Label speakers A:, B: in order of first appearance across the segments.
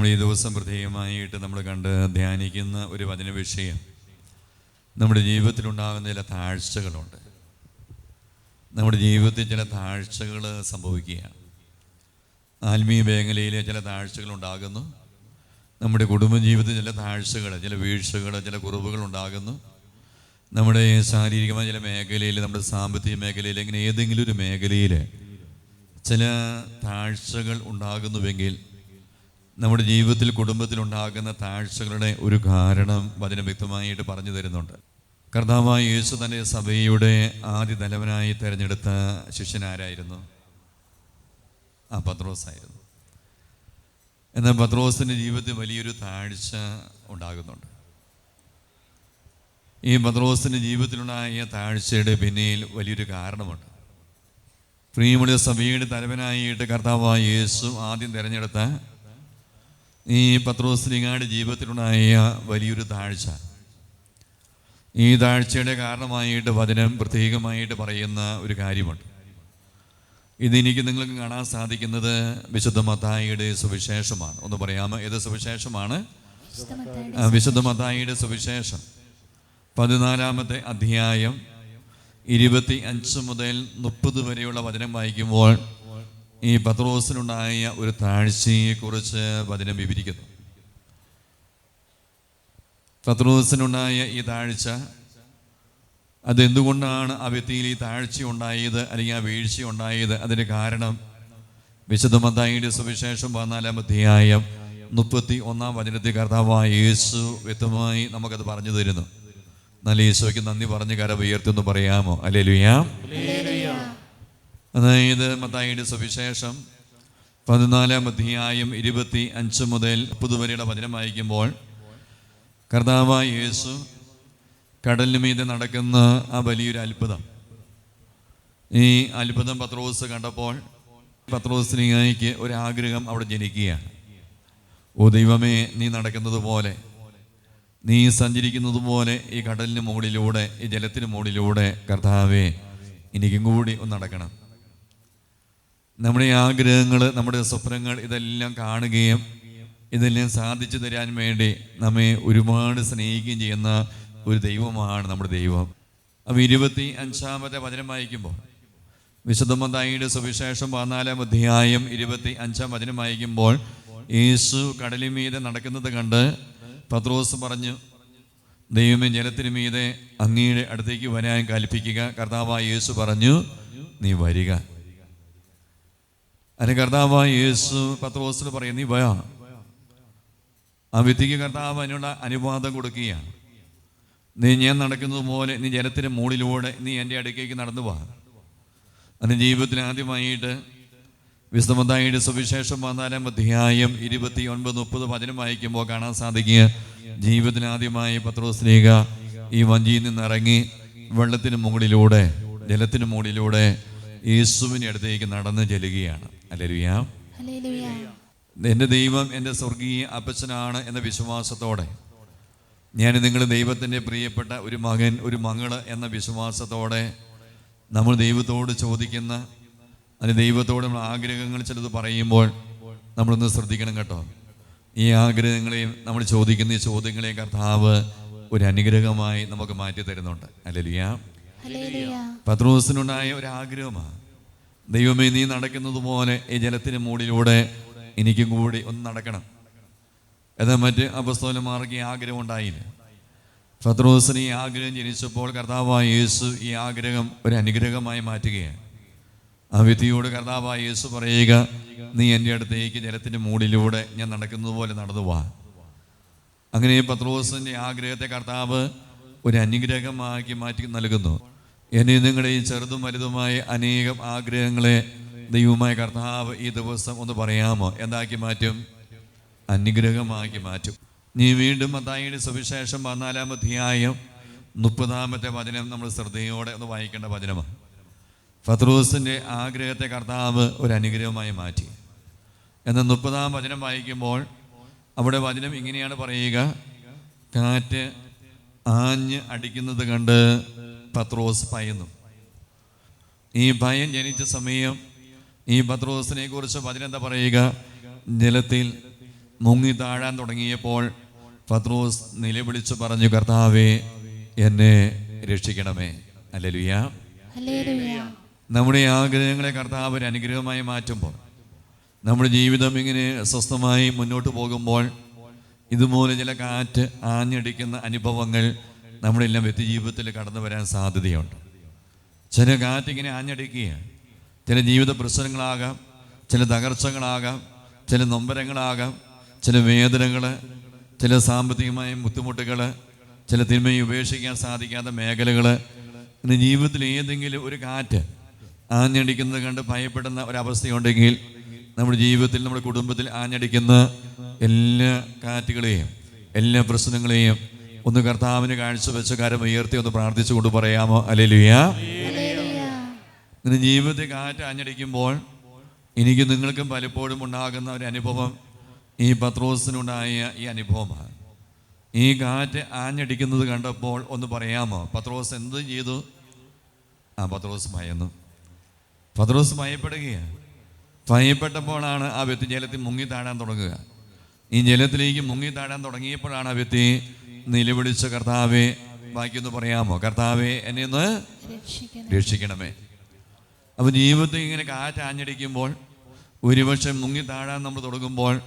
A: നമ്മൾ ഈ ദിവസം പ്രത്യേകമായിട്ട് നമ്മൾ കണ്ട് ധ്യാനിക്കുന്ന ഒരു വചന വിഷയം നമ്മുടെ ജീവിതത്തിലുണ്ടാകുന്ന ചില താഴ്ചകളുണ്ട്. നമ്മുടെ ജീവിതത്തിൽ ചില താഴ്ചകൾ സംഭവിക്കുകയാണ്. ആത്മീയ മേഖലയിലെ ചില താഴ്ചകൾ ഉണ്ടാകുന്നു. നമ്മുടെ കുടുംബജീവിതത്തിൽ ചില താഴ്ചകൾ ചില വീഴ്ചകൾ ചില കുറവുകൾ ഉണ്ടാകുന്നു. നമ്മുടെ ശാരീരികമായ ചില മേഖലയിൽ നമ്മുടെ സാമ്പത്തിക മേഖലയിൽ അങ്ങനെ ഏതെങ്കിലും ഒരു മേഖലയിൽ ചില താഴ്ചകൾ ഉണ്ടാകുന്നുവെങ്കിൽ നമ്മുടെ ജീവിതത്തിൽ കുടുംബത്തിൽ ഉണ്ടാകുന്ന താഴ്ചകളുടെ ഒരു കാരണം വചന വ്യക്തമായിട്ട് പറഞ്ഞു തരുന്നുണ്ട്. കർത്താവായ യേശു തന്റെ സഭയുടെ ആദ്യ തലവനായി തിരഞ്ഞെടുത്ത ശിഷ്യനാരായിരുന്നു ആ പത്രോസായിരുന്നു എന്നാൽ പത്രോസിന്റെ ജീവിതത്തിൽ വലിയൊരു താഴ്ച ഉണ്ടാകുന്നുണ്ട്. ഈ പത്രോസിന്റെ ജീവിതത്തിലുണ്ടായ താഴ്ചയുടെ പിന്നിൽ വലിയൊരു കാരണമുണ്ട്. പ്രിയമുള്ള സഭയുടെ തലവനായിട്ട് കർത്താവായ യേശു ആദ്യം തിരഞ്ഞെടുത്ത ഈ പത്രോസ്ലിങ്ങാട് ജീവിതത്തിലുണ്ടായ വലിയൊരു താഴ്ച. ഈ താഴ്ചയുടെ കാരണമായിട്ട് വചനം പ്രത്യേകമായിട്ട് പറയുന്ന ഒരു കാര്യമുണ്ട്. ഇതെനിക്ക് നിങ്ങൾക്ക് കാണാൻ സാധിക്കുന്നത് വിശുദ്ധ മത്തായിയുടെ സുവിശേഷമാണ്. ഒന്ന് പറയാമോ? ഏത് സുവിശേഷമാണ്? വിശുദ്ധ മത്തായിയുടെ സുവിശേഷം. പതിനാലാമത്തെ അധ്യായം ഇരുപത്തി അഞ്ച് മുതൽ മുപ്പത് വരെയുള്ള വചനം വായിക്കുമ്പോൾ ഈ പത്രോസിനുണ്ടായ ഒരു താഴ്ചയെക്കുറിച്ച് വചനം വിവരിക്കുന്നു. പത്രോസിനുണ്ടായ ഈ താഴ്ച അതെന്തുകൊണ്ടാണ് ആ വ്യക്തിയിൽ ഈ താഴ്ച ഉണ്ടായത് അല്ലെങ്കിൽ ആ വീഴ്ച ഉണ്ടായത്? അതിന് കാരണം വിശുദ്ധ സുവിശേഷം പതിനാലാം അധ്യായം മുപ്പത്തി ഒന്നാം വചനത്തിൽ കർത്താവായ യേശു വ്യക്തമായി നമുക്കത് പറഞ്ഞു തരുന്നു. നല്ല യേശുവയ്ക്ക് നന്ദി പറഞ്ഞ് കര ഉയർത്തുന്നു പറയാമോ? അല്ലേ ലുയാം അതായത് മത്തായിയുടെ സുവിശേഷം പതിനാലാം അധ്യായം ഇരുപത്തി അഞ്ച് മുതൽ പുതുവരിയുടെ വചനം വായിക്കുമ്പോൾ കർത്താവായ യേശു കടലിന് മീതെ നടക്കുന്ന ആ വലിയൊരു അത്ഭുതം. ഈ അത്ഭുതം പത്രോസ് കണ്ടപ്പോൾ പത്രോസിനിക്ക് ഒരാഗ്രഹം അവിടെ ജനിക്കുകയാണ്. ഓ ദൈവമേ നീ നടക്കുന്നത് പോലെ നീ സഞ്ചരിക്കുന്നത് പോലെ ഈ കടലിന് മുകളിലൂടെ ഈ ജലത്തിന് മുകളിലൂടെ കർത്താവേ എനിക്കും കൂടി ഒന്ന് നടക്കണം. നമ്മുടെ ആഗ്രഹങ്ങൾ നമ്മുടെ സ്വപ്നങ്ങൾ ഇതെല്ലാം കാണുകയും ഇതെല്ലാം സാധിച്ചു തരാൻ വേണ്ടി നമ്മെ ഒരുപാട് സ്നേഹിക്കുകയും ചെയ്യുന്ന ഒരു ദൈവമാണ് നമ്മുടെ ദൈവം. അപ്പം ഇരുപത്തി അഞ്ചാമത്തെ വചനം വായിക്കുമ്പോൾ വിശുദ്ധമതായിയുടെ സുവിശേഷം പതിനാലാം അധ്യായം ഇരുപത്തി അഞ്ചാം വചനം വായിക്കുമ്പോൾ യേശു കടലിമീതെ നടക്കുന്നത് കണ്ട് പത്രോസ് പറഞ്ഞു ദൈവമേ ജലത്തിന് മീതെ അങ്ങയുടെ അടുത്തേക്ക് വരാൻ കൽപ്പിക്കുക. കർത്താവായ യേശു പറഞ്ഞു നീ വരിക. അതിന് കർത്താവായ യേശു പത്രോസിൽ പറയും നീ വയാ ആ വ്യക്തിക്ക് കർത്താവ് അതിനുള്ള അനുവാദം കൊടുക്കുകയാണ്. നീ ഞാൻ നടക്കുന്നത് പോലെ നീ ജലത്തിന് മുകളിലൂടെ നീ എന്റെ അടുക്കേക്ക് നടന്നു പോകാം അതിന് ജീവിതത്തിൽ ആദ്യമായിട്ട് വിസ്തമതായിട്ട് സുവിശേഷം പതിനാലാം അധ്യായം ഇരുപത്തി ഒൻപത് മുപ്പത് പതിനും വായിക്കുമ്പോൾ കാണാൻ സാധിക്കുക. ജീവിതത്തിൽ ആദ്യമായി പത്രോസ്ലീഗ ഈ വഞ്ചിയിൽ നിന്ന് ഇറങ്ങി വെള്ളത്തിന് മുകളിലൂടെ ജലത്തിന് മുകളിലൂടെ യേസുവിന്റെ അടുത്തേക്ക് നടന്ന് ചെല്ലുകയാണ്. എന്റെ ദൈവം എന്റെ സ്വർഗീയ അപ്പച്ചനാണ് എന്ന വിശ്വാസത്തോടെ ഞാൻ നിങ്ങൾ ദൈവത്തിന്റെ പ്രിയപ്പെട്ട ഒരു മകൻ ഒരു മകൾ എന്ന വിശ്വാസത്തോടെ നമ്മൾ ദൈവത്തോട് ചോദിക്കുന്ന അതിന് ദൈവത്തോട് നമ്മൾ ആഗ്രഹങ്ങൾ ചിലത് പറയുമ്പോൾ നമ്മളൊന്ന് ശ്രദ്ധിക്കണം കേട്ടോ. ഈ ആഗ്രഹങ്ങളെയും നമ്മൾ ചോദിക്കുന്ന ഈ ചോദ്യങ്ങളെയും കർത്താവ് ഒരു അനുഗ്രഹമായി നമുക്ക് മാറ്റി തരുന്നുണ്ട് അല്ലെ
B: ഹല്ലേലൂയ
A: പത്രോസിനുണ്ടായ ഒരു ആഗ്രഹമാണ്. ദൈവമേ നീ നടക്കുന്നത് പോലെ ഈ ജലത്തിന് മുകളിലൂടെ എനിക്കും കൂടി ഒന്ന് നടക്കണം. എന്നാൽ മറ്റ് അപസ്തോലന്മാർക്ക് ഈ ആഗ്രഹം ഉണ്ടായില്ല? ഫത്രോസിന് ഈ ആഗ്രഹം ജനിച്ചപ്പോൾ കർത്താവായ യേശു ഈ ആഗ്രഹം ഒരു അനുഗ്രഹമായി മാറ്റുകയാണ്. ആ വിധിയോട് കർത്താവായ യേശു പറയുക നീ എന്റെ അടുത്തേക്ക് ജലത്തിന്റെ മൂടിലൂടെ ഞാൻ നടക്കുന്നത് പോലെ നടന്നു പോവാ അങ്ങനെ പത്രോസിന്റെ ആഗ്രഹത്തെ കർത്താവ് ഒരു അനുഗ്രഹമാക്കി മാറ്റി നൽകുന്നു. എന്നെ നിങ്ങളുടെ ഈ ചെറുതും വലുതുമായ അനേകം ആഗ്രഹങ്ങളെ ദൈവമായ കർത്താവ് ഈ ദിവസം ഒന്ന് പറയാമോ? എന്താക്കി മാറ്റും? അനുഗ്രഹമാക്കി മാറ്റും. നീ വീണ്ടും മത്തായിയുടെ സുവിശേഷം പതിനാലാം അധ്യായം മുപ്പതാമത്തെ വചനം നമ്മൾ ശ്രദ്ധയോടെ ഒന്ന് വായിക്കേണ്ട വചനമാണ് ഫത്രോസിന്റെ ആഗ്രഹത്തെ കർത്താവ് ഒരു അനുഗ്രഹമായി മാറ്റി. എന്നാൽ മുപ്പതാം വചനം വായിക്കുമ്പോൾ അവിടെ വചനം ഇങ്ങനെയാണ് പറയുക കാറ്റ് ആഞ്ഞ് അടിക്കുന്നത് കണ്ട് പത്രോസ് ഭയന്നു ഈ ഭയം ജനിച്ച സമയം ഈ പത്രോസിനെ കുറിച്ച് പതിനെന്താ പറയുക? ജലത്തിൽ മുങ്ങി താഴാൻ തുടങ്ങിയപ്പോൾ പത്രോസ് നിലവിളിച്ചു പറഞ്ഞു കർത്താവേ എന്നെ രക്ഷിക്കണമേ.
B: ഹല്ലേലൂയ.
A: നമ്മുടെ ആഗ്രഹങ്ങളെ കർത്താവ് ഒരു അനുഗ്രഹമായി മാറ്റുമ്പോൾ നമ്മുടെ ജീവിതം ഇങ്ങനെ സ്വസ്ഥമായി മുന്നോട്ട് പോകുമ്പോൾ ഇതുപോലെ ചില കാറ്റ് ആഞ്ഞടിക്കുന്ന അനുഭവങ്ങൾ നമ്മുടെ എല്ലാം വ്യക്തിജീവിതത്തിൽ കടന്നു വരാൻ സാധ്യതയുണ്ട്. ചില കാറ്റിങ്ങനെ ആഞ്ഞടിക്കുകയാണ്. ചില ജീവിത പ്രശ്നങ്ങളാകാം ചില തകർച്ചകളാകാം ചില നൊമ്പരങ്ങളാകാം ചില വേദനകൾ ചില സാമ്പത്തികമായ ബുദ്ധിമുട്ടുകൾ ചില തിന്മയെ ഉപേക്ഷിക്കാൻ സാധിക്കാത്ത മേഖലകൾ ഇന്ന് ജീവിതത്തിൽ ഏതെങ്കിലും ഒരു കാറ്റ് ആഞ്ഞടിക്കുന്നത് കണ്ട് ഭയപ്പെടുന്ന ഒരവസ്ഥയുണ്ടെങ്കിൽ നമ്മുടെ ജീവിതത്തിൽ നമ്മുടെ കുടുംബത്തിൽ ആഞ്ഞടിക്കുന്ന എല്ലാ കാറ്റുകളെയും എല്ലാ പ്രശ്നങ്ങളെയും ഒന്ന് കർത്താവിന് കാഴ്ചവെച്ച് കാര്യം ഉയർത്തി ഒന്ന് പ്രാർത്ഥിച്ചുകൊണ്ട് പറയാമോ? അല്ലെലുയാ.
B: ഹല്ലേലൂയ
A: ജീവിതത്തിൽ ജീവിതത്തെ കാറ്റ് ആഞ്ഞടിക്കുമ്പോൾ എനിക്ക് നിങ്ങൾക്കും പലപ്പോഴും ഉണ്ടാകുന്ന ഒരു അനുഭവം ഈ പത്രോസിനുണ്ടായ ഈ അനുഭവമാണ്. ഈ കാറ്റ് ആഞ്ഞടിക്കുന്നത് കണ്ടപ്പോൾ ഒന്ന് പറയാമോ? പത്രോസ് എന്ത് ചെയ്തു? ആ പത്രോസ് ഭയന്നു. പത്രോസ് ഭയപ്പെടുകയാണ്. ഭയപ്പെട്ടപ്പോഴാണ് ആ വ്യക്തി ജലത്തിൽ മുങ്ങി താഴാൻ തുടങ്ങുക. ഈ ജലത്തിലേക്ക് മുങ്ങി താഴാൻ തുടങ്ങിയപ്പോഴാണ് ആ വ്യക്തി നിലവിളിച്ച കർത്താവെ ബാക്കിയൊന്ന് പറയാമോ? കർത്താവെ എന്നെ ഒന്ന് രക്ഷിക്കണമേ. അപ്പോൾ ജീവിതത്തിൽ ഇങ്ങനെ കാറ്റാഞ്ഞടിക്കുമ്പോൾ ഒരുപക്ഷെ മുങ്ങി താഴാൻ നമ്മൾ തുടങ്ങുമ്പോൾ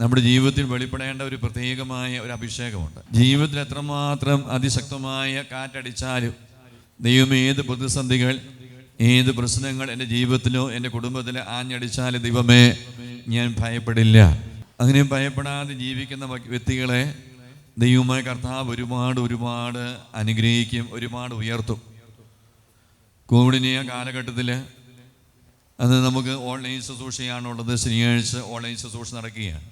A: നമ്മുടെ ജീവിതത്തിൽ വെളിപ്പെടേണ്ട ഒരു പ്രത്യേകമായ ഒരു അഭിഷേകമുണ്ട്. ജീവിതത്തിൽ എത്രമാത്രം അതിശക്തമായ കാറ്റടിച്ചാലും ദൈവം ഏത് പ്രതിസന്ധികൾ ഏത് പ്രശ്നങ്ങൾ എന്റെ ജീവിതത്തിലോ എന്റെ കുടുംബത്തിലോ ആഞ്ഞടിച്ചാലും ദൈവമേ ഞാൻ ഭയപ്പെടില്ല. അങ്ങനെ ഭയപ്പെടാതെ ജീവിക്കുന്ന വ്യക്തികളെ ദൈവമായ കർത്താവ് ഒരുപാട് ഒരുപാട് അനുഗ്രഹിക്കും ഒരുപാട് ഉയർത്തും. കോവിഡിനെ കാലഘട്ടത്തിൽ അത് നമുക്ക് ഓൺലൈൻ ശുശ്രൂഷയാണുള്ളത് ശനിയാഴ്ച ഓൺലൈൻ ശുശ്രൂഷ നടക്കുകയാണ്.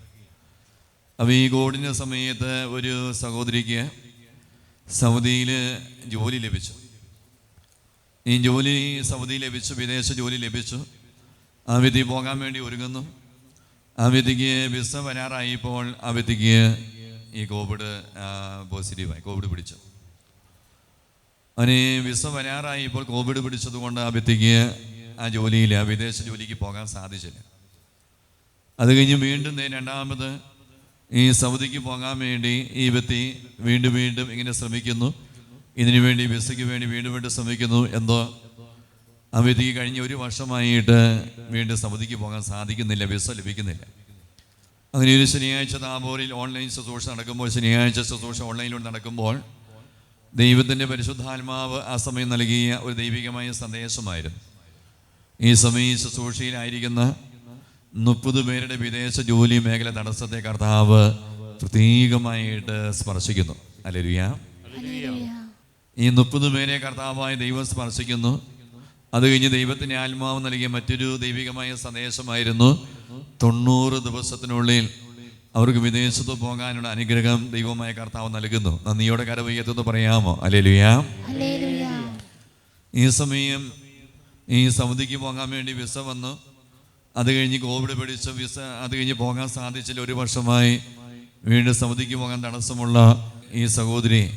A: അപ്പോൾ ഈ കോവിഡിന്റെ സമയത്ത് ഒരു സഹോദരിക്ക് സൗദിയിൽ ജോലി ലഭിച്ചു. ഈ ജോലി സൗദി ലഭിച്ചു വിദേശ ജോലി ലഭിച്ചു. ആ വ്യക്തി പോകാൻ വേണ്ടി ഒരുങ്ങുന്നു. ആ വ്യക്തിക്ക് വിസ വരാറായപ്പോൾ ആ വ്യക്തിക്ക് ഈ കോവിഡ് പോസിറ്റീവായി കോവിഡ് പിടിച്ചു. അവന് വിസ വരാറായി ഇപ്പോൾ കോവിഡ് പിടിച്ചതുകൊണ്ട് ആ വ്യക്തിക്ക് ആ ജോലിയിൽ ആ വിദേശ ജോലിക്ക് പോകാൻ സാധിച്ചില്ല. അത് കഴിഞ്ഞ് വീണ്ടും രണ്ടാമത് ഈ സൗദിക്ക് പോകാൻ വേണ്ടി ഈ വ്യക്തി വീണ്ടും വീണ്ടും ഇങ്ങനെ ശ്രമിക്കുന്നു. ഇതിനു വേണ്ടി വിസയ്ക്ക് വേണ്ടി വീണ്ടും വീണ്ടും ശ്രമിക്കുന്നു. എന്തോ ആ വ്യക്തിക്ക് കഴിഞ്ഞ ഒരു വർഷമായിട്ട് വീണ്ടും സൗദിക്ക് പോകാൻ സാധിക്കുന്നില്ല വിസ ലഭിക്കുന്നില്ല. അങ്ങനെ ഒരു ശനിയാഴ്ച താബോറിൽ ഓൺലൈൻ ശുശ്രൂഷ നടക്കുമ്പോൾ ശനിയാഴ്ച ശുശ്രൂഷ ഓൺലൈനിലൂടെ നടക്കുമ്പോൾ ദൈവത്തിന്റെ പരിശുദ്ധാത്മാവ് ആ സമയം നൽകിയ ഒരു ദൈവികമായ സന്ദേശമായിരുന്നു. ഈ സമയം ശുശ്രൂഷയിലായിരിക്കുന്ന മുപ്പത് പേരുടെ വിദേശ ജോലി മേഖല തടസ്സത്തെ കർത്താവ് പ്രത്യേകമായിട്ട് സ്പർശിക്കുന്നു.
B: ഹല്ലേലൂയ
A: ഈ മുപ്പത് പേരെ കർത്താവായ ദൈവം സ്പർശിക്കുന്നു. അത് കഴിഞ്ഞ് ദൈവത്തിന്റെ ആത്മാവ് നൽകിയ മറ്റൊരു ദൈവികമായ സന്ദേശമായിരുന്നു തൊണ്ണൂറ് ദിവസത്തിനുള്ളിൽ അവർക്ക് വിദേശത്ത് പോകാനുള്ള അനുഗ്രഹം ദൈവമായ കർത്താവ് നൽകുന്നു. നന്ദിയോടെ കരവയ്യത്തെന്ന് പറയാമോ?
B: ഹല്ലേലൂയ.
A: ഈ സമയം ഈ സൗദിക്ക് പോകാൻ വേണ്ടി വിസ വന്നു. അത് കഴിഞ്ഞ് കോവിഡ് പിടിച്ച വിസ അത് കഴിഞ്ഞ് പോകാൻ സാധിച്ചില്ല. ഒരു വർഷമായി വീണ്ടും സൗദിക്ക് പോകാൻ തടസ്സമുള്ള ഈ സഹോദരി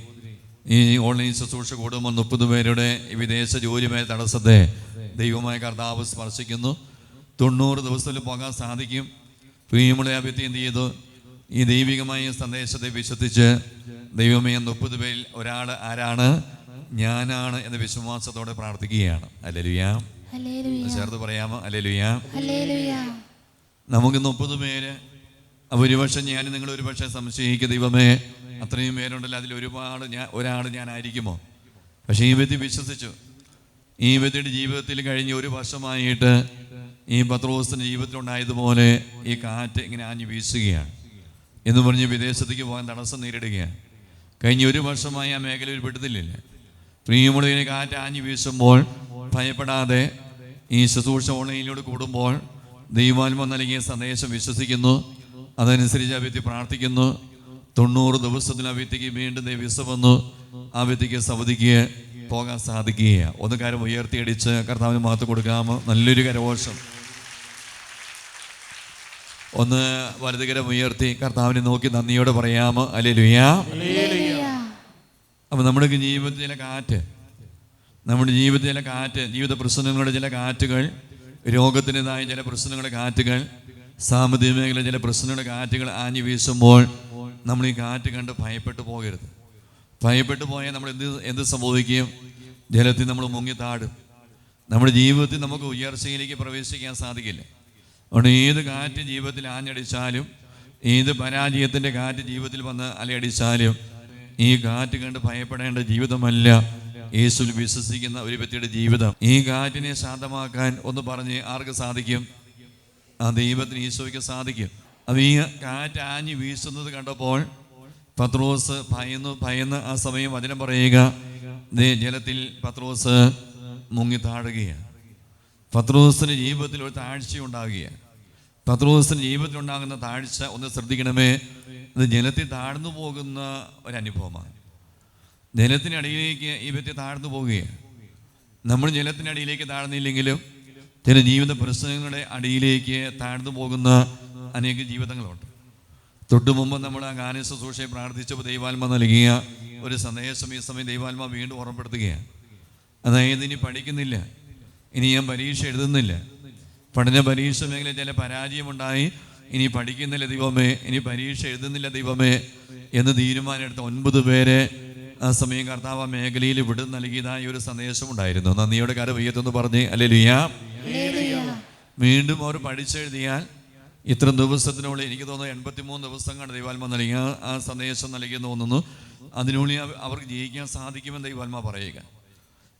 A: ഈ ഓൺലൈൻ ശുശ്രൂഷ കൂടുമ്പോൾ മുപ്പത് പേരുടെ വിദേശ ജോലിയുമായ തടസ്സത്തെ ദൈവമായ കർത്താവ് സ്പർശിക്കുന്നു. തൊണ്ണൂറ് ദിവസത്തിൽ പോകാൻ സാധിക്കും. പ്രിയമുള്ള വ്യക്തി എന്ത് ചെയ്തു? ഈ ദൈവികമായ സന്ദേശത്തെ വിശ്വസിച്ച് ദൈവമേ മുപ്പത് പേരിൽ ഒരാൾ ആരാണ്? ഞാനാണ് എന്ന വിശ്വാസത്തോടെ പ്രാർത്ഥിക്കുകയാണ്. അല്ലെലുയാ ചേർത്ത് പറയാമോ? അല്ലെലുയാ നമുക്ക് മുപ്പത് പേര് അപ്പോൾ ഒരുപക്ഷെ ഞാൻ നിങ്ങൾ ഒരുപക്ഷെ സംശയിക്കുക ദൈവമേ അത്രയും പേരുണ്ടല്ലോ അതിൽ ഒരുപാട് ഞാൻ ഒരാൾ ഞാനായിരിക്കുമോ? പക്ഷേ ഈ വ്യക്തി വിശ്വസിച്ചു. ഈ വ്യക്തിയുടെ ജീവിതത്തിൽ കഴിഞ്ഞ ഒരു വർഷമായിട്ട് ഈ പത്രോസിന്റെ ജീവിതത്തിലുണ്ടായതുപോലെ ഈ കാറ്റ് ഇങ്ങനെ ആഞ്ഞു വീശുകയാണ്. എന്ന് പറഞ്ഞ് വിദേശത്തേക്ക് പോകാൻ തടസ്സം നേരിടുകയാണ്. കഴിഞ്ഞ ഒരു വർഷമായി ആ മേഖലയിൽ വിടുന്നില്ല പ്രിയമുള്ളതിനെ കാറ്റ് ആഞ്ഞു വീശുമ്പോൾ ഭയപ്പെടാതെ ഈ ശുശ്രൂഷ ഓൺലൈനിലൂടെ കൂടുമ്പോൾ ദൈവാത്മ നൽകിയ സന്ദേശം വിശ്വസിക്കുന്നു. അതനുസരിച്ച് ആ വ്യക്തി പ്രാർത്ഥിക്കുന്നു. തൊണ്ണൂറ് ദിവസത്തിൽ ആ വ്യക്തിക്ക് വീണ്ടും വിസ വന്നു. ആ വ്യക്തിക്ക് സവതിക്ക് പോകാൻ സാധിക്കുകയാണ് ഒന്ന് കാര്യം ഉയർത്തിയടിച്ച് കർത്താവിന് മാത്രം കൊടുക്കാമോ നല്ലൊരു കരഘോഷം. ഒന്ന് വലതുകരം ഉയർത്തി കർത്താവിനെ നോക്കി നന്ദിയോടെ പറയാമോ അല്ലേ ലുയാ അപ്പോൾ നമ്മുടെ ജീവിതത്തിലെ കാറ്റ് നമ്മുടെ ജീവിതത്തിലെ കാറ്റ് ജീവിത പ്രശ്നങ്ങളുടെ ചില കാറ്റുകൾ രോഗത്തിന്റെതായ ചില പ്രശ്നങ്ങളുടെ കാറ്റുകൾ സാമ്പത്തിക മേഖല ചില പ്രശ്നങ്ങളുടെ കാറ്റുകൾ ആഞ്ഞു വീശുമ്പോൾ നമ്മൾ ഈ കാറ്റ് കണ്ട് ഭയപ്പെട്ടു പോകരുത്. ഭയപ്പെട്ടു പോയാൽ നമ്മൾ എന്ത് എന്ത് സംഭവിക്കും? ജലത്തിൽ നമ്മൾ മുങ്ങി താടും നമ്മുടെ ജീവിതത്തിൽ നമുക്ക് ഉയർച്ചയിലേക്ക് പ്രവേശിക്കാൻ സാധിക്കില്ല. അതുകൊണ്ട് ഏത് കാറ്റ് ജീവിതത്തിൽ ആഞ്ഞടിച്ചാലും ഏത് പരാജയത്തിന്റെ കാറ്റ് ജീവിതത്തിൽ വന്ന് അലയടിച്ചാലും ഈ കാറ്റ് കണ്ട് ഭയപ്പെടേണ്ട ജീവിതമല്ല. യേശുവിൽ വിശ്വസിക്കുന്ന ഒരു വ്യക്തിയുടെ ജീവിതം. ഈ കാറ്റിനെ ശാന്തമാക്കാൻ ഒന്ന് പറഞ്ഞ് ആർക്ക് സാധിക്കും? ആ ദൈവത്തിന് ഈശോയ്ക്ക് സാധിക്കും. അപ്പം ഈ കാറ്റ് വീശുന്നത് കണ്ടപ്പോൾ പത്രോസ് ഭയന്നു ഭയന്ന് ആ സമയം വചനം പറയുക ജലത്തിൽ പത്രോസ് മുങ്ങി താഴുകയാണ്. പത്രോസിന് ജീവിതത്തിൽ ഒരു താഴ്ച ഉണ്ടാകുകയാണ്. പത്രോസിന് ജീവിതത്തിൽ ഉണ്ടാകുന്ന താഴ്ച ഒന്ന് ശ്രദ്ധിക്കണമേ അത് ജലത്തിൽ താഴ്ന്നു പോകുന്ന ഒരനുഭവമാണ്. ജലത്തിനടിയിലേക്ക് ഈ വ്യക്തി താഴ്ന്നു പോവുകയാണ്. നമ്മൾ ജലത്തിനടിയിലേക്ക് താഴ്ന്നില്ലെങ്കിലും ചില ജീവിത പ്രശ്നങ്ങളുടെ അടിയിലേക്ക് താഴ്ന്നു പോകുന്ന അനേക ജീവിതങ്ങളുണ്ട്. തൊട്ടു മുമ്പ് നമ്മൾ ആ ഗാന ശുശ്രൂഷയെ പ്രാർത്ഥിച്ചപ്പോൾ ദൈവാത്മ നൽകിയ ഒരു സന്ദേശം ഈ സമയം ദൈവാത്മ വീണ്ടും ഓർമ്മപ്പെടുത്തുകയാണ്. അതായത് ഇനി പഠിക്കുന്നില്ല. ഇനി ഞാൻ പരീക്ഷ എഴുതുന്നില്ല. പഠന പരീക്ഷ മേഖല ചില പരാജയമുണ്ടായി. ഇനി പഠിക്കുന്നില്ല ദൈവമേ. ഇനി പരീക്ഷ എഴുതുന്നില്ല ദൈവമേ എന്ന് തീരുമാനമെടുത്ത ഒൻപത് പേരെ ആ സമയം കർത്താവ് മേഖലയിൽ വിടു നൽകിയതായ ഒരു സന്ദേശമുണ്ടായിരുന്നു. നന്ദിയുടെ കര വയ്യത്തൊന്ന് പറഞ്ഞ് അല്ലെ ലുയാ വീണ്ടും അവർ പഠിച്ചെഴുതിയാൽ ഇത്ര ദിവസത്തിനുള്ളിൽ എനിക്ക് തോന്നുന്നു എൺപത്തിമൂന്ന് ദിവസം കണ്ട് ദൈവാത്മ നൽകിയ ആ സന്ദേശം നൽകിയെന്ന് തോന്നുന്നു. അതിനുള്ളിൽ അവ- അവർക്ക് ജയിക്കാൻ സാധിക്കുമെന്ന് ദൈവാത്മ പറയുക.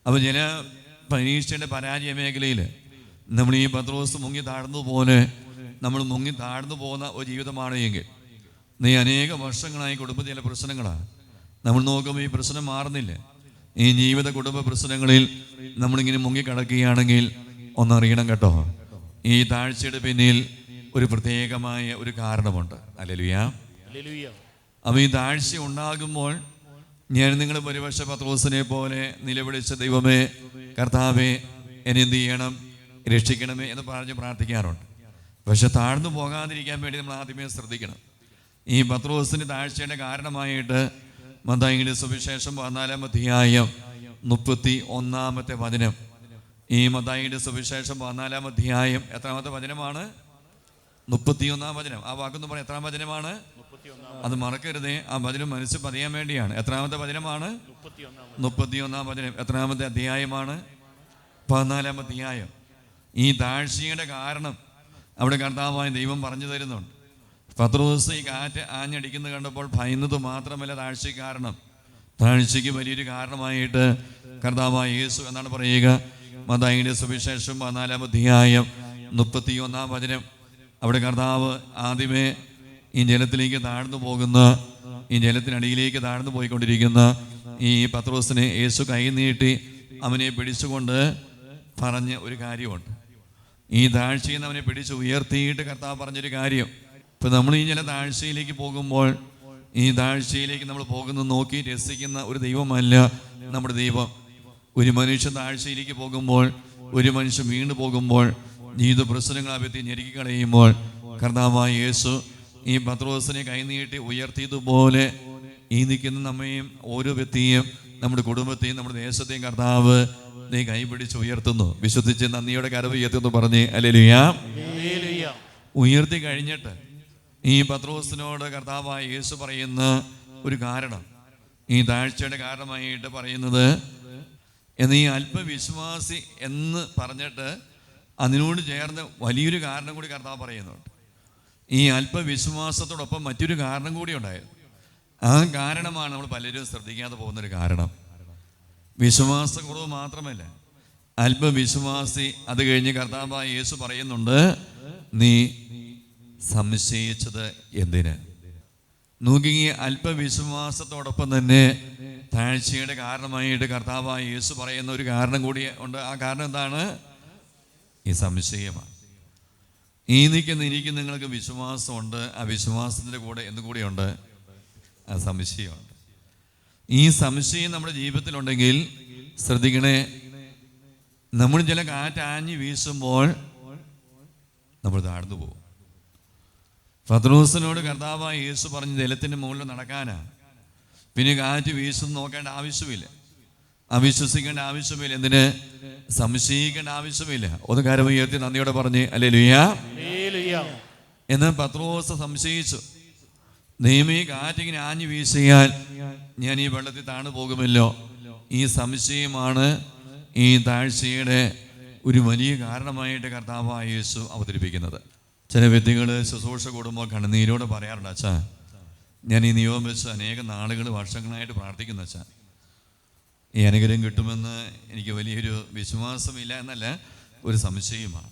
A: അപ്പോൾ ചില പരീക്ഷയുടെ പരാജയ മേഖലയിൽ നമ്മൾ ഈ പത്ത് ദിവസം മുങ്ങി താഴ്ന്നു പോലെ നമ്മൾ മുങ്ങി താഴ്ന്നു പോകുന്ന ഒരു ജീവിതമാണ് എങ്കിൽ നീ അനേക വർഷങ്ങളായി കുടുംബത്തിലെ പ്രശ്നങ്ങളാണ് നമ്മൾ നോക്കുമ്പോൾ ഈ പ്രശ്നം മാറുന്നില്ല. ഈ ജീവിത കുടുംബ പ്രശ്നങ്ങളിൽ നമ്മളിങ്ങനെ മുങ്ങി കിടക്കുകയാണെങ്കിൽ ഒന്നറിയണം കേട്ടോ. ഈ താഴ്ചയുടെ പിന്നിൽ ഒരു പ്രത്യേകമായ ഒരു കാരണമുണ്ട്. അല്ലെലുയാ. അപ്പോൾ ഈ താഴ്ച ഉണ്ടാകുമ്പോൾ ഞാൻ നിങ്ങൾ പരിപക്ഷ പത്രോസിനെ പോലെ നിലവിളിച്ച ദൈവമേ കർത്താവേ എന്നെ എന്ത് ചെയ്യണം? രക്ഷിക്കണമേ എന്ന് പറഞ്ഞ് പ്രാർത്ഥിക്കാറുണ്ട്. പക്ഷെ താഴ്ന്നു പോകാതിരിക്കാൻ വേണ്ടി നമ്മൾ ആദ്യമേ ശ്രദ്ധിക്കണം. ഈ പത്രോസിന്റെ താഴ്ചയുടെ കാരണമായിട്ട് മതായിയുടെ സുവിശേഷം പതിനാലാം അധ്യായം മുപ്പത്തി ഒന്നാമത്തെ വചനം. ഈ മതായിയുടെ സുവിശേഷം പതിനാലാം അധ്യായം എത്രാമത്തെ വചനമാണ്? മുപ്പത്തിയൊന്നാം വചനം. ആ വാക്കെന്ന് പറഞ്ഞാൽ എത്രാം വചനമാണ്? അത് മറക്കരുതേ. ആ വചനം മനസ്സിൽ പതിയാൻ വേണ്ടിയാണ്. എത്രാമത്തെ വചനമാണ്? മുപ്പത്തിയൊന്നാം വചനം. എത്രാമത്തെ അധ്യായമാണ്? പതിനാലാം അധ്യായം. ഈ താഴ്ചയുടെ കാരണം അവിടെ കർത്താവായ ദൈവം പറഞ്ഞു തരുന്നുണ്ട്. പത്രോസ് ഈ കാറ്റ് ആഞ്ഞടിക്കുന്നത് കണ്ടപ്പോൾ ഭയന്നത് മാത്രമല്ല താഴ്ചയ്ക്ക് കാരണം. താഴ്ചയ്ക്ക് വലിയൊരു കാരണമായിട്ട് കർത്താവായ യേസു എന്നാണ് പറയുക. മതായിന്റെ സുവിശേഷം പതിനാലാം അധ്യായം മുപ്പത്തി ഒന്നാം വചനം. അവിടെ കർത്താവ് ആദ്യമേ ഈ ജലത്തിലേക്ക് താഴ്ന്നു പോകുന്ന ഈ ജലത്തിനടിയിലേക്ക് താഴ്ന്നു പോയിക്കൊണ്ടിരിക്കുന്ന ഈ പത്രോസിനെ യേശു കൈ നീട്ടി അവനെ പിടിച്ചുകൊണ്ട് പറഞ്ഞ ഒരു കാര്യമുണ്ട്. ഈ താഴ്ചയിൽ നിന്ന് അവനെ പിടിച്ച് ഉയർത്തിയിട്ട് കർത്താവ് പറഞ്ഞൊരു കാര്യം. ഇപ്പം നമ്മൾ ഈ ചില താഴ്ചയിലേക്ക് പോകുമ്പോൾ ഈ താഴ്ചയിലേക്ക് നമ്മൾ പോകുന്നത് നോക്കി രസിക്കുന്ന ഒരു ദൈവമല്ല നമ്മുടെ ദൈവം. ഒരു മനുഷ്യൻ താഴ്ചയിലേക്ക് പോകുമ്പോൾ ഒരു മനുഷ്യൻ വീണു പോകുമ്പോൾ ജീവിത പ്രശ്നങ്ങൾ വ്യക്തി ഞെരുക്കി കളയുമ്പോൾ കർത്താവായ യേശു ഈ പത്രോസിനെ കൈനീട്ടി ഉയർത്തിയതുപോലെ ഈ നിൽക്കുന്ന നമ്മയും ഓരോ വ്യക്തിയും നമ്മുടെ കുടുംബത്തെയും നമ്മുടെ ദേശത്തെയും കർത്താവ് നീ കൈപിടിച്ച് ഉയർത്തുന്നു. വിശ്വസിച്ച് നന്ദിയുടെ കരവ് ഉയർത്തുന്നു പറഞ്ഞ്
B: ഹല്ലേലൂയ.
A: ഉയർത്തി കഴിഞ്ഞിട്ട് ഈ പത്രോസിനോട് കർത്താവായ യേശു പറയുന്ന ഒരു കാരണം. ഈ താഴ്ചയുടെ കാരണമായിട്ട് പറയുന്നത് എന്ന് ഈ അല്പവിശ്വാസി എന്ന് പറഞ്ഞിട്ട് അതിനോട് ചേർന്ന് വലിയൊരു കാരണം കൂടി കർത്താവ് പറയുന്നുണ്ട്. ഈ അല്പവിശ്വാസത്തോടൊപ്പം മറ്റൊരു കാരണം കൂടി ഉണ്ടായിരുന്നു ആ കാരണമാണ് നമ്മൾ പലരും ശ്രദ്ധിക്കാതെ പോകുന്നൊരു കാരണം. വിശ്വാസക്കുറവ് മാത്രമല്ല അല്പവിശ്വാസി അത് കഴിഞ്ഞ് കർത്താവായ യേശു പറയുന്നുണ്ട് നീ സംശയിച്ചത് എന്തിന്? നോക്കി അല്പവിശ്വാസത്തോടൊപ്പം തന്നെ താഴ്ചയുടെ കാരണമായിട്ട് കർത്താവായ യേശു പറയുന്ന ഒരു കാരണം കൂടി ഉണ്ട്. ആ കാരണം എന്താണ്? ഈ സംശയമാണ്. ഈ നിൽക്കുന്ന എനിക്ക് നിങ്ങൾക്ക് വിശ്വാസമുണ്ട് ആ വിശ്വാസത്തിന്റെ കൂടെ എന്ത് കൂടിയുണ്ട്? ആ സംശയമുണ്ട്. ഈ സംശയം നമ്മുടെ ജീവിതത്തിലുണ്ടെങ്കിൽ ശ്രദ്ധിക്കണേ നമ്മൾ ചില കാറ്റാഞ്ഞ് വീശുമ്പോൾ നമ്മൾ താഴ്ന്നു പോകും. പത്രോസിനോട് കർത്താവായ യേശു പറഞ്ഞ് ജലത്തിന്റെ മുകളിൽ നടക്കാനാ. പിന്നെ കാറ്റ് വീശുന്നു നോക്കേണ്ട ആവശ്യമില്ല. അവിശ്വസിക്കേണ്ട ആവശ്യമില്ല. എന്തിന്? സംശയിക്കേണ്ട ആവശ്യമില്ല. ഒന്ന് കാര്യം ഉയർത്തി നന്ദിയോടെ പറഞ്ഞ് അല്ലേ ലുയാ എന്ന് പത്രോസ് സംശയിച്ചു. നീമി കാറ്റിങ്ങനെ ആഞ്ഞു വീശിയാൽ ഞാൻ ഈ വെള്ളത്തിൽ താണു പോകുമല്ലോ. ഈ സംശയമാണ് ഈ താഴ്ചയുടെ ഒരു വലിയ കാരണമായിട്ട് കർത്താവായ യേശു അവതരിപ്പിക്കുന്നത്. ചില വ്യക്തികൾ ശുശ്രൂഷ കൂടുമ്പോൾ കണ്ണുനീരോട് പറയാറുണ്ട് അച്ഛാ ഞാൻ ഈ നിയമം വെച്ച് അനേകം നാളുകൾ വർഷങ്ങളായിട്ട് പ്രാർത്ഥിക്കുന്നു അച്ഛാ. ഈ അനുഗ്രഹം കിട്ടുമെന്ന് എനിക്ക് വലിയൊരു വിശ്വാസമില്ല എന്നല്ല ഒരു സംശയമാണ്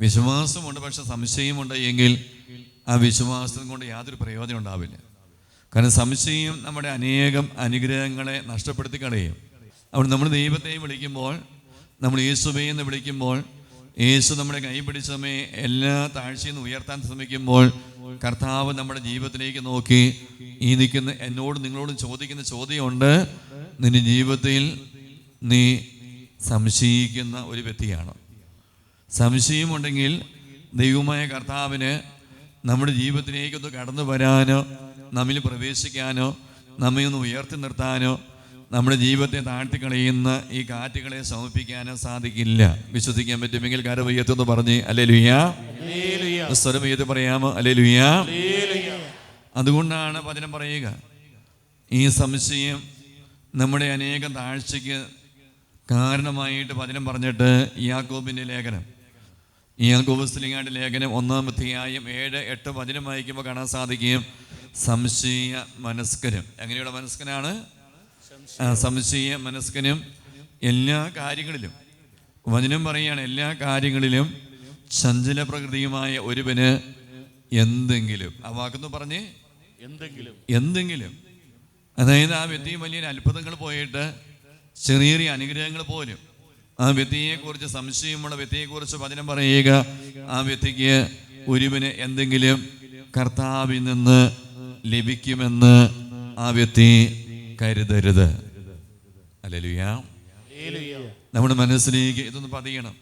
A: വിശ്വാസമുണ്ട് പക്ഷെ സംശയമുണ്ട് എങ്കിൽ ആ വിശ്വാസം കൊണ്ട് യാതൊരു പ്രയോജനം ഉണ്ടാവില്ല. കാരണം സംശയം നമ്മുടെ അനേകം അനുഗ്രഹങ്ങളെ നഷ്ടപ്പെടുത്തി കളയും. അവിടെ നമ്മൾ ദൈവത്തെ വിളിക്കുമ്പോൾ നമ്മൾ യേശുവേ എന്ന് വിളിക്കുമ്പോൾ യേശു നമ്മുടെ കൈ സമയം എല്ലാ താഴ്ചയിൽ നിന്ന് ഉയർത്താൻ ശ്രമിക്കുമ്പോൾ കർത്താവ് നമ്മുടെ ജീവിതത്തിലേക്ക് നോക്കി ഈ നിൽക്കുന്ന എന്നോട് നിങ്ങളോടും ചോദിക്കുന്ന ചോദ്യമുണ്ട്. നിന്റെ ജീവിതത്തിൽ നീ സംശയിക്കുന്ന ഒരു വ്യക്തിയാണ്. സംശയമുണ്ടെങ്കിൽ ദൈവമായ കർത്താവിന് നമ്മുടെ ജീവിതത്തിലേക്കൊന്ന് കടന്നു വരാനോ നമ്മിൽ പ്രവേശിക്കാനോ നമ്മെ ഒന്ന് ഉയർത്തി നിർത്താനോ നമ്മുടെ ജീവിതത്തെ താഴ്ത്തിക്കളയുന്ന ഈ കാറ്റുകളെ സമർപ്പിക്കാനും സാധിക്കില്ല. വിശ്വസിക്കാൻ പറ്റുമെങ്കിൽ കരവയ്യത്തെന്ന് പറഞ്ഞ് അല്ലേ ലുയാ
B: ഹല്ലേലൂയ
A: സ്വരം ഏത് പറയാമോ? അല്ലേ
B: ലുയാ
A: അതുകൊണ്ടാണ് വചനം പറയുക ഈ സംശയം നമ്മുടെ അനേകം താഴ്ചയ്ക്ക് കാരണമായിട്ട് വചനം പറഞ്ഞിട്ട് യാക്കോബിന്റെ ലേഖനം ഈ യാക്കോബ് സ്ലിങ്ങാന്റെ ലേഖനം ഒന്നാം അധ്യായം ഏഴ് എട്ട് വചനം വായിക്കുമ്പോൾ കാണാൻ സാധിക്കും സംശയ മനസ്കരം. എങ്ങനെയുള്ള മനസ്കനാണ്? സംശയ മനസ്കനും എല്ലാ കാര്യങ്ങളിലും വചനം പറയുകയാണ് എല്ലാ കാര്യങ്ങളിലും ചഞ്ചല പ്രകൃതിയുമായ ഒരുവന് എന്തെങ്കിലും ആ വാക്കെന്ന് പറഞ്ഞ്?
B: എന്തെങ്കിലും.
A: എന്തെങ്കിലും. അതായത് ആ വ്യക്തി വലിയ അത്ഭുതങ്ങൾ പോയിട്ട് ചെറിയ ചെറിയ അനുഗ്രഹങ്ങൾ പോലും ആ വ്യക്തിയെക്കുറിച്ച് സംശയമുള്ള വ്യക്തിയെക്കുറിച്ച് വചനം പറയുക ആ വ്യക്തിക്ക് ഒരുവന് എന്തെങ്കിലും കർത്താവിൽ നിന്ന് ലഭിക്കുമെന്ന് ആ വ്യക്തി കരുതരുത്.
B: അലലുയ
A: നമ്മുടെ മനസ്സിലേക്ക് ഇതൊന്ന് പതിയണം.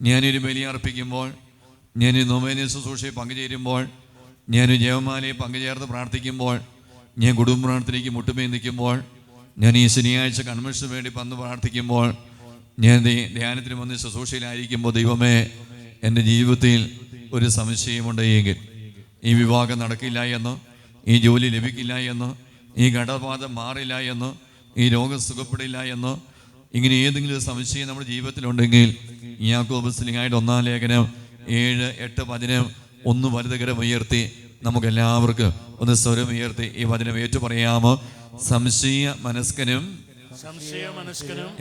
A: ഞാനൊരു ബലി അർപ്പിക്കുമ്പോൾ ഞാൻ ഈ ശുശ്രൂഷയെ പങ്കുചേരുമ്പോൾ ഞാൻ ജയമാലയെ പങ്കുചേർന്ന് പ്രാർത്ഥിക്കുമ്പോൾ ഞാൻ കുടുംബ പ്രാർത്ഥനയ്ക്ക് മുട്ടുമേ നിൽക്കുമ്പോൾ ഞാൻ ഈ ശനിയാഴ്ച കൺവെൻഷന് വേണ്ടി വന്ന് പ്രാർത്ഥിക്കുമ്പോൾ ഞാൻ ധ്യാനത്തിന് വന്ന് ശുശ്രൂഷയിലായിരിക്കുമ്പോൾ ദൈവമേ എന്റെ ജീവിതത്തിൽ ഒരു സംശയമുണ്ടെങ്കിൽ ഈ വിവാഹം നടക്കില്ല എന്നോ ഈ ജോലി ലഭിക്കില്ല എന്നോ ഈ ഘടബാധ മാറില്ല എന്ന് ഈ രോഗം സുഖപ്പെടില്ല എന്ന് ഇങ്ങനെ ഏതെങ്കിലും സംശയം നമ്മുടെ ജീവിതത്തിലുണ്ടെങ്കിൽ യാക്കോബ് സ്ലിങ്ങായിട്ട് ഒന്നാം ലേഖനം ഏഴ് എട്ട് പതിനം ഒന്ന് വലുതകരം ഉയർത്തി നമുക്ക് എല്ലാവർക്കും ഒന്ന് സ്വരം ഉയർത്തി ഈ വചനം ഏറ്റു പറയാമോ സംശയ മനസ്കനും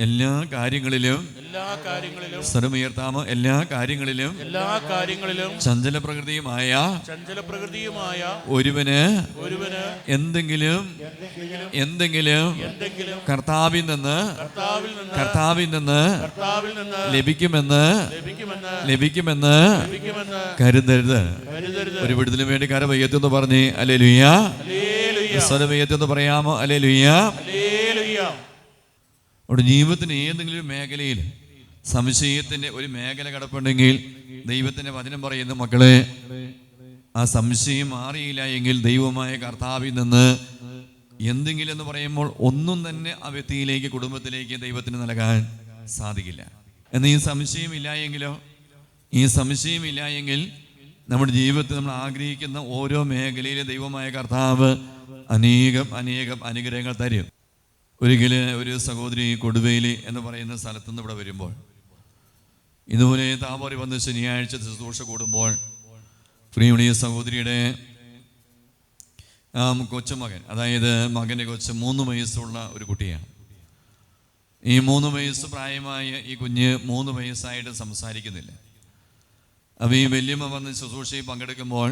A: എല്ലാ കാര്യങ്ങളിലും
B: എല്ലാ കാര്യങ്ങളിലും
A: സ്ഥലമുയർത്താമോ എല്ലാ കാര്യങ്ങളിലും
B: എല്ലാ കാര്യങ്ങളിലും
A: ചഞ്ചല പ്രകൃതിയുമായ
B: ചഞ്ചല പ്രകൃതിയുമായ
A: ഒരുവന്
B: ഒരുവന്
A: എന്തെങ്കിലും എന്തെങ്കിലും കർത്താവിൽ നിന്ന്
B: കർത്താവിൽ നിന്ന്
A: ലഭിക്കുമെന്ന്
B: ലഭിക്കുമെന്ന്
A: കരുതരുത്. ഒരു വിടുതലിന് വേണ്ടി കരവയ്യത്തെന്ന് പറഞ്ഞ് അല്ലേ ലുയ്യ സ്വരവയ്യത്തെന്ന് പറയാമോ? അല്ലേ ലുയ്യ അവിടെ ജീവിതത്തിന് ഏതെങ്കിലും മേഖലയിൽ സംശയത്തിന്റെ ഒരു മേഖല കിടപ്പുണ്ടെങ്കിൽ ദൈവത്തിന്റെ വചനം പറയുന്ന മക്കളെ ആ സംശയം മാറിയില്ല എങ്കിൽ ദൈവമായ കർത്താവിൽ നിന്ന് എന്തെങ്കിലും എന്ന് പറയുമ്പോൾ ഒന്നും തന്നെ ആ വ്യക്തിയിലേക്ക് കുടുംബത്തിലേക്ക് ദൈവത്തിന് നൽകാൻ സാധിക്കില്ല. എന്നാൽ ഈ സംശയമില്ല എങ്കിലോ? ഈ സംശയം എങ്കിൽ നമ്മുടെ ജീവിതത്തിൽ നമ്മൾ ആഗ്രഹിക്കുന്ന ഓരോ മേഖലയിലെ ദൈവമായ കർത്താവ് അനേകം അനേകം അനുഗ്രഹങ്ങൾ തരും. ഒരിക്കൽ ഒരു സഹോദരി കൊടുവേലി എന്ന് പറയുന്ന സ്ഥലത്ത് നിന്ന് ഇവിടെ വരുമ്പോൾ ഇതുപോലെ താമറി വന്ന് ശനിയാഴ്ച ശുശ്രൂഷ കൂടുമ്പോൾ പ്രിയമുടിയ സഹോദരിയുടെ കൊച്ചുമകൻ അതായത് മകന്റെ കൊച്ച് മൂന്ന് വയസ്സുള്ള ഒരു കുട്ടിയാണ്. ഈ മൂന്ന് വയസ്സ് പ്രായമായ ഈ കുഞ്ഞ് മൂന്ന് വയസ്സായിട്ട് സംസാരിക്കുന്നില്ല. അപ്പോൾ ഈ വല്യമ്മ വന്ന് ശുശ്രൂഷയിൽ പങ്കെടുക്കുമ്പോൾ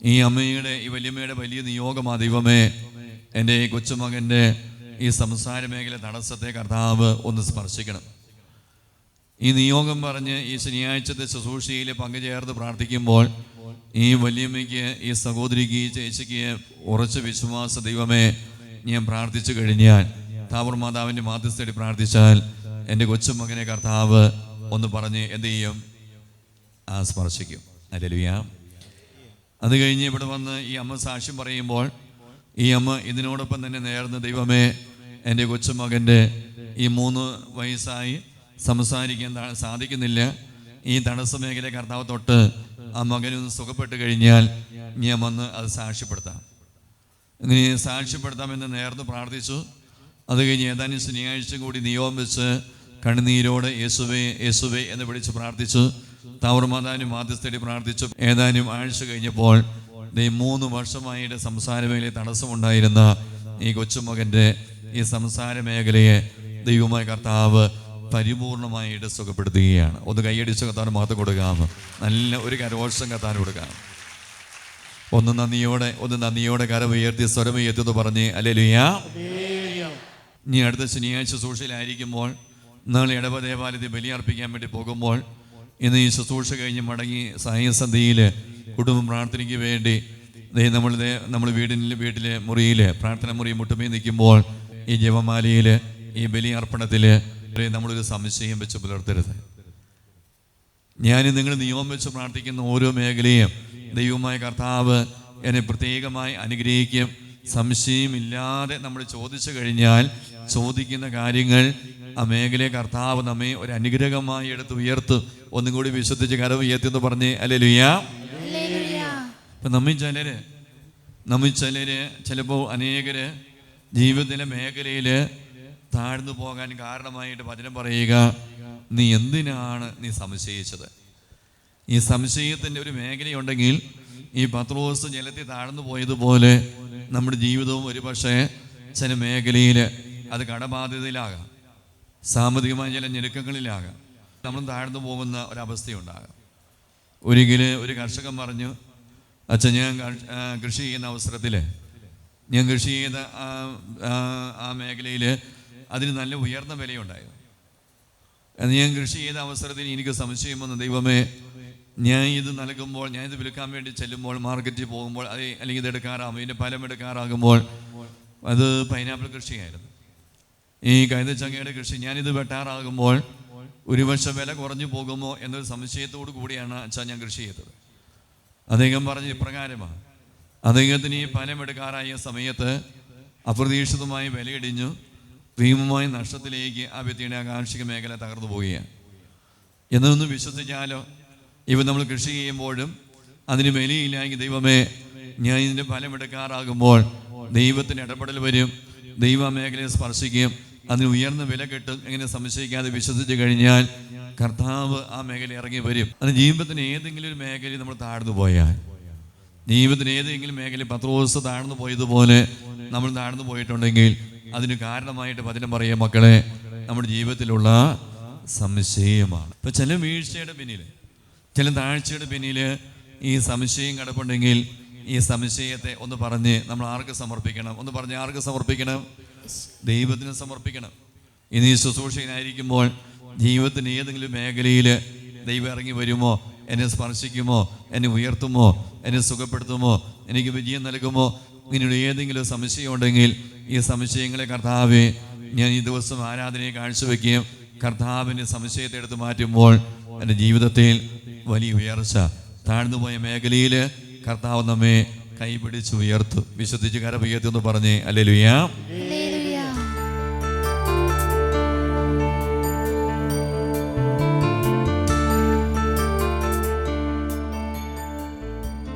A: ഈ അമ്മയുടെ ഈ വല്യമ്മയുടെ വലിയ നിയോഗമാ ദൈവമേ എന്റെ ഈ കൊച്ചുമകന്റെ ഈ സംസാര മേഖല തടസ്സത്തെ കർത്താവ് ഒന്ന് സ്പർശിക്കണം. ഈ നിയോഗം പറഞ്ഞ് ഈ ശനിയാഴ്ചത്തെ ശുശ്രൂഷയിൽ പങ്കുചേർന്ന് പ്രാർത്ഥിക്കുമ്പോൾ ഈ വല്യമ്മയ്ക്ക് ഈ സഹോദരിക്ക് ഈ ചേച്ചിക്ക് ഉറച്ച വിശ്വാസ ദൈവമേ ഞാൻ പ്രാർത്ഥിച്ചു കഴിഞ്ഞാൽ താവർ മാതാവിന്റെ മാധ്യസ്ഥടി പ്രാർത്ഥിച്ചാൽ എന്റെ കൊച്ചുമകനെ കർത്താവ് ഒന്ന് പറഞ്ഞ് എന്ത് ചെയ്യും? ആ സ്പർശിക്കും. അല്ലെലുയാ അത് കഴിഞ്ഞ് ഇവിടെ വന്ന് ഈ അമ്മ സാക്ഷ്യം പറയുമ്പോൾ ഈ അമ്മ ഇതിനോടൊപ്പം തന്നെ നേർന്ന് ദൈവമേ എന്റെ കൊച്ചുമകന്റെ ഈ മൂന്ന് വയസ്സായി സംസാരിക്കാൻ സാധിക്കുന്നില്ല. ഈ തടസ്സ മേഖല കർത്താവ് തൊട്ട് ആ മകനൊന്ന് സുഖപ്പെട്ട് കഴിഞ്ഞാൽ ഞാൻ വന്ന് അത് സാക്ഷ്യപ്പെടുത്താം. ഇങ്ങനെ സാക്ഷ്യപ്പെടുത്താമെന്ന് നേർന്ന് പ്രാർത്ഥിച്ചു. അത് കഴിഞ്ഞ് ഏതാനും ശനിയാഴ്ച കൂടി നിയോഗം വെച്ച് കണ്ണുനീരോടെ യേശുവേ യേശുവേ എന്ന് വിളിച്ച് പ്രാർത്ഥിച്ചു. താവർമാതാനും മാധ്യസ്ഥടി പ്രാർത്ഥിച്ചു. ഏതാനും ആഴ്ച കഴിഞ്ഞപ്പോൾ ദേ മൂന്ന് വർഷമായിട്ട് സംസാര മേഖലയിൽ തടസ്സമുണ്ടായിരുന്ന ഈ കൊച്ചുമകന്റെ ഈ സംസാര മേഖലയെ ദൈവമായ കർത്താവ് പരിപൂർണമായിട്ട് സുഖപ്പെടുത്തുകയാണ്. ഒന്ന് കൈയടിച്ച് കത്താൻ മാത്രം കൊടുക്കാം. നല്ല ഒരു കരോഷം കത്താൻ കൊടുക്കാം. ഒന്ന് നന്ദിയോടെ ഒന്ന് നന്ദിയോടെ കരം ഉയർത്തി സ്വരം ഉയർത്തി എന്ന് പറഞ്ഞ് അല്ലേലുയാ ഇനി അടുത്ത ശനിയാഴ്ച സൂക്ഷയിലായിരിക്കുമ്പോൾ നാളെ ഇടവ ദേവാലയത്തിൽ ബലിയർപ്പിക്കാൻ വേണ്ടി പോകുമ്പോൾ ഇന്ന് ഈ ശുശ്രൂഷ കഴിഞ്ഞ് മടങ്ങി സായസന്ധിയിൽ കുടുംബ പ്രാർത്ഥനയ്ക്ക് വേണ്ടി നമ്മൾ നമ്മൾ വീടിൽ വീട്ടിലെ മുറിയിൽ പ്രാർത്ഥന മുറി മുട്ടുമേ നിൽക്കുമ്പോൾ ഈ ജപമാലയിൽ ഈ ബലി ബലിയർപ്പണത്തിൽ നമ്മളൊരു സംശയം വെച്ച് പുലർത്തരുത്. ഞാൻ നിങ്ങൾ നിയമം വെച്ച് പ്രാർത്ഥിക്കുന്ന ഓരോ മേഖലയും ദൈവമായ കർത്താവ് എന്നെ പ്രത്യേകമായി അനുഗ്രഹിക്കും. സംശയമില്ലാതെ നമ്മൾ ചോദിച്ചു കഴിഞ്ഞാൽ ചോദിക്കുന്ന കാര്യങ്ങൾ ആ മേഖലയെ കർത്താവ് നമ്മെ ഒരു അനുഗ്രഹമായി എടുത്ത് ഉയർത്തും. ഒന്നും കൂടി വിശ്വസിച്ച് കരവ് ഉയർത്തി എന്ന് പറഞ്ഞ് അല്ലെ ലുയ്യാ ഇപ്പം നമ്മിൽ ചിലര് നമ്മിൽ ചിലര് ചിലപ്പോൾ അനേകര് ജീവിതത്തിലെ മേഖലയിൽ താഴ്ന്നു പോകാൻ കാരണമായിട്ട് വചനം പറയുക നീ എന്തിനാണ് നീ സംശയിച്ചത്? ഈ സംശയത്തിന്റെ ഒരു മേഖലയുണ്ടെങ്കിൽ ഈ പത്രോസ് ജലത്തിൽ താഴ്ന്നു പോയതുപോലെ നമ്മുടെ ജീവിതവും ഒരു പക്ഷേ ചില മേഖലയിൽ അത് കടബാധ്യതയിലാകാം. സാമ്പത്തികമായ ചില ഞെരുക്കങ്ങളിലാകാം. നമ്മൾ താഴ്ന്നു പോകുന്ന ഒരവസ്ഥയുണ്ടാകാം. ഒരിക്കൽ ഒരു കർഷകൻ പറഞ്ഞു അച്ഛൻ ഞാൻ കൃഷി ചെയ്യുന്ന അവസരത്തിൽ ഞാൻ കൃഷി ചെയ്ത ആ മേഖലയിൽ അതിന് നല്ല ഉയർന്ന വിലയുണ്ടായിരുന്നു ഞാൻ കൃഷി ചെയ്ത അവസരത്തിൽ എനിക്ക് സംശയം വന്നു ദൈവമേ ഞാൻ ഇത് നൽകുമ്പോൾ ഞാൻ ഇത് വിൽക്കാൻ വേണ്ടി ചെല്ലുമ്പോൾ മാർക്കറ്റിൽ പോകുമ്പോൾ അത് അല്ലെങ്കിൽ ഇത് എടുക്കാറാകുമ്പോൾ ഇതിന്റെ ഫലം എടുക്കാറാകുമ്പോൾ അത് പൈനാപ്പിൾ കൃഷിയായിരുന്നു. ഈ കൈതച്ചങ്ങയുടെ കൃഷി ഞാനിത് വെട്ടാറാകുമ്പോൾ ഒരു വർഷം വില കുറഞ്ഞു പോകുമോ എന്നൊരു സംശയത്തോടു കൂടിയാണ് അച്ഛാ ഞാൻ കൃഷി ചെയ്തത്. അദ്ദേഹം പറഞ്ഞ ഇപ്രകാരമാണ് അദ്ദേഹത്തിന് ഈ ഫലം എടുക്കാറായ സമയത്ത് അപ്രതീക്ഷിതമായി വിലയിടിഞ്ഞു. ഭീമമായ നഷ്ടത്തിലേക്ക് ആ വ്യക്തിയുടെ കാർഷിക മേഖല തകർന്നു പോവുകയാണ്. എന്നൊന്ന് വിശ്വസിച്ചാലോ? ഇവ നമ്മൾ കൃഷി ചെയ്യുമ്പോഴും അതിന് വിലയില്ലെങ്കിൽ ദൈവമേ ഞാൻ ഇതിന്റെ ഫലം എടുക്കാറാകുമ്പോൾ ദൈവത്തിന് ഇടപെടൽ വരും. ദൈവ മേഖലയെ സ്പർശിക്കും. അതിന് ഉയർന്ന വില കിട്ടും എങ്ങനെ സംശയിക്കാതെ വിശ്വസിച്ച് കഴിഞ്ഞാൽ കർത്താവ് ആ മേഖല ഇറങ്ങി വരും. അത് ജീവിതത്തിന് ഏതെങ്കിലും ഒരു മേഖലയിൽ നമ്മൾ താഴ്ന്നു പോയാൽ ജീവിതത്തിന് ഏതെങ്കിലും മേഖലയിൽ പത്ത് ദിവസം താഴ്ന്നു പോയതുപോലെ നമ്മൾ താഴ്ന്നു പോയിട്ടുണ്ടെങ്കിൽ അതിന് കാരണമായിട്ട് വചനം പറയുക മക്കളെ നമ്മുടെ ജീവിതത്തിലുള്ള സംശയമാണ്. ഇപ്പൊ ചില വീഴ്ചയുടെ പിന്നിൽ ചില താഴ്ചയുടെ പിന്നിൽ ഈ സംശയം കിടപ്പുണ്ടെങ്കിൽ ഈ സംശയത്തെ ഒന്ന് പറഞ്ഞ് നമ്മൾ ആർക്ക് സമർപ്പിക്കണം? ഒന്ന് പറഞ്ഞ് ആർക്ക് സമർപ്പിക്കണം? ദൈവത്തിന് സമർപ്പിക്കണം. ഇനി ശുശ്രൂഷകനായിരിക്കുമ്പോൾ ജീവിതത്തിന് ഏതെങ്കിലും മേഖലയിൽ ദൈവം ഇറങ്ങി വരുമോ? എന്നെ സ്പർശിക്കുമോ? എന്നെ ഉയർത്തുമോ? എന്നെ സുഖപ്പെടുത്തുമോ? എനിക്ക് വിജയം നൽകുമോ? ഇങ്ങനെയുള്ള ഏതെങ്കിലും സംശയം ഉണ്ടെങ്കിൽ ഈ സംശയങ്ങളെ കർത്താവെ ഞാൻ ഈ ദിവസം ആരാധനയെ കാഴ്ചവെക്കുകയും കർത്താവിന്റെ സംശയത്തെ എടുത്ത് മാറ്റുമ്പോൾ എന്റെ ജീവിതത്തിൽ വലിയ ഉയർച്ച. താഴ്ന്നുപോയ മേഖലയിൽ കർത്താവ് നമ്മെ കൈപിടിച്ച് ഉയർത്തു. വിശ്വസിച്ച് കര ഉയർത്തി എന്ന് പറഞ്ഞേ അല്ലേ